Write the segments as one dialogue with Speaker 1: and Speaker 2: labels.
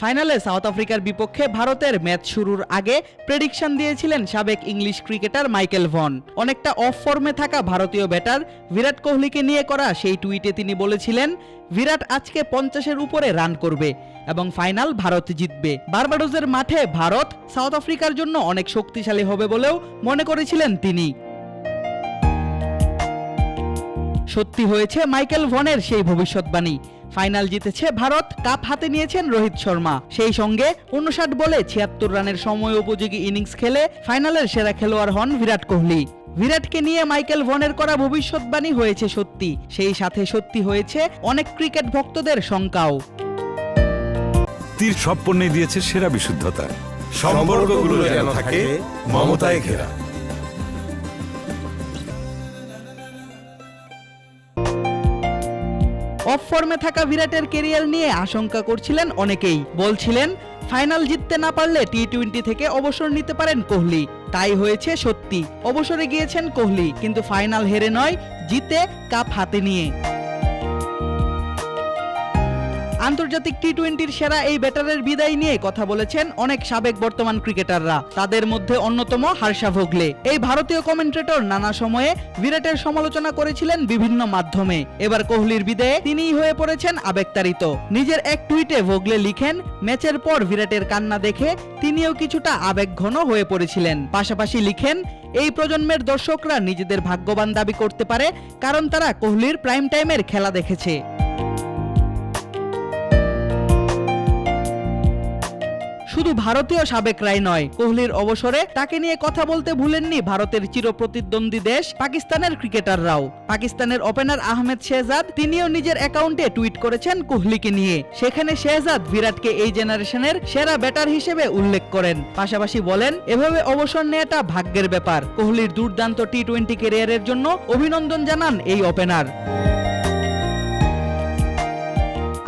Speaker 1: ফাইনালে সাউথ আফ্রিকার বিপক্ষে ভারতের ম্যাচ শুরুর আগে প্রেডিকশন দিয়েছিলেন সাবেক ইংলিশ ক্রিকেটার মাইকেল ভন। অনেকটা অফ ফর্মে থাকা ভারতীয় ব্যাটার বিরাট কোহলিকে নিয়ে করা সেই টুইটে তিনি বলেছিলেন, বিরাট আজকে পঞ্চাশের উপরে রান করবে এবং ফাইনাল ভারত জিতবে। বার্বাডোজের মাঠে ভারত সাউথ আফ্রিকার জন্য অনেক শক্তিশালী হবে বলেও মনে করেছিলেন তিনি। সত্যি হয়েছে মাইকেল ভনের সেই ভবিষ্যৎবাণী। ফাইনাল জিতেছে ভারত, কাপ হাতে নিয়েছেন রোহিত শর্মা। সেই সঙ্গে উনষাট বলে ছিয়াত্তর রানের সময় উপযোগী ইনিংস খেলে ফাইনালের সেরা খেলোয়াড় হন বিরাট কোহলি। বিরাটকে নিয়ে মাইকেল ভনের করা ভবিষ্যৎবাণী হয়েছে সত্যি, সেই সাথে সত্যি হয়েছে অনেক ক্রিকেট ভক্তদের শঙ্কাও।
Speaker 2: তীর সব পণ্যে দিয়েছে সেরা বিশুদ্ধতা।
Speaker 3: সম্পর্কগুলো যেন থাকে মমতায় ঘেরা।
Speaker 1: অফ ফর্মে থাকা বিরাটের কেরিয়ার নিয়ে আশঙ্কা করছিলেন অনেকেই। বলছিলেন ফাইনাল জিততে না পারলে টি টোয়েন্টি থেকে অবসর নিতে পারেন কোহলি। তাই হয়েছে সত্যি। অবসরে গিয়েছেন কোহলি, কিন্তু ফাইনাল হেরে নয়, জিতে কাপ হাতে নিয়ে। আন্তর্জাতিক টি টোয়েন্টির সেরা এই ব্যাটারের বিদায় নিয়ে কথা বলেছেন অনেক সাবেক বর্তমান ক্রিকেটাররা। তাদের মধ্যে অন্যতম হার্ষা ভোগলে। এই ভারতীয় কমেন্ট্রেটর নানা সময়ে বিরাটের সমালোচনা করেছিলেন বিভিন্ন মাধ্যমে। এবার কোহলির বিদায়ে তিনিই হয়ে পড়েছেন আবেগতাড়িত। নিজের এক টুইটে ভোগলে লিখেন, ম্যাচের পর বিরাটের কান্না দেখে তিনিও কিছুটা আবেগঘন হয়ে পড়েছিলেন। পাশাপাশি লিখেন, এই প্রজন্মের দর্শকরা নিজেদের ভাগ্যবান দাবি করতে পারে, কারণ তারা কোহলির প্রাইম টাইমের খেলা দেখেছে। শুধু ভারতীয় সাবেকরাই নয়, কোহলির অবসরে তাকে নিয়ে কথা বলতে ভুলেননি ভারতের চিরপ্রতিদ্বন্দ্বী দেশ পাকিস্তানের ক্রিকেটাররাও। পাকিস্তানের ওপেনার আহমেদ শেহজাদ, তিনিও নিজের অ্যাকাউন্টে টুইট করেছেন কোহলিকে নিয়ে। সেখানে শেহজাদ বিরাটকে এই জেনারেশনের সেরা ব্যাটার হিসেবে উল্লেখ করেন। পাশাপাশি বলেন, এভাবে অবসর নেওয়াটা ভাগ্যের ব্যাপার। কোহলির দুর্দান্ত টি টোয়েন্টি ক্যারিয়ারের জন্য অভিনন্দন জানান এই ওপেনার।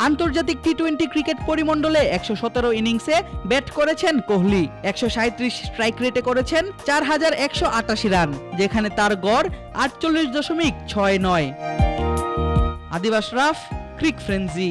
Speaker 1: আন্তর্জাতিক টি টোয়েন্টি ক্রিকেট পরিমণ্ডলে একশো সতেরো ইনিংসে ব্যাট করেছেন কোহলি, একশো সাঁত্রিশ স্ট্রাইক রেটে করেছেন চার হাজার একশো আটাশি রান যেখানে তার গড় আটচল্লিশ দশমিক ছয় নয়। আদিবাস রাফ, ক্রিক ফ্রেন্সি।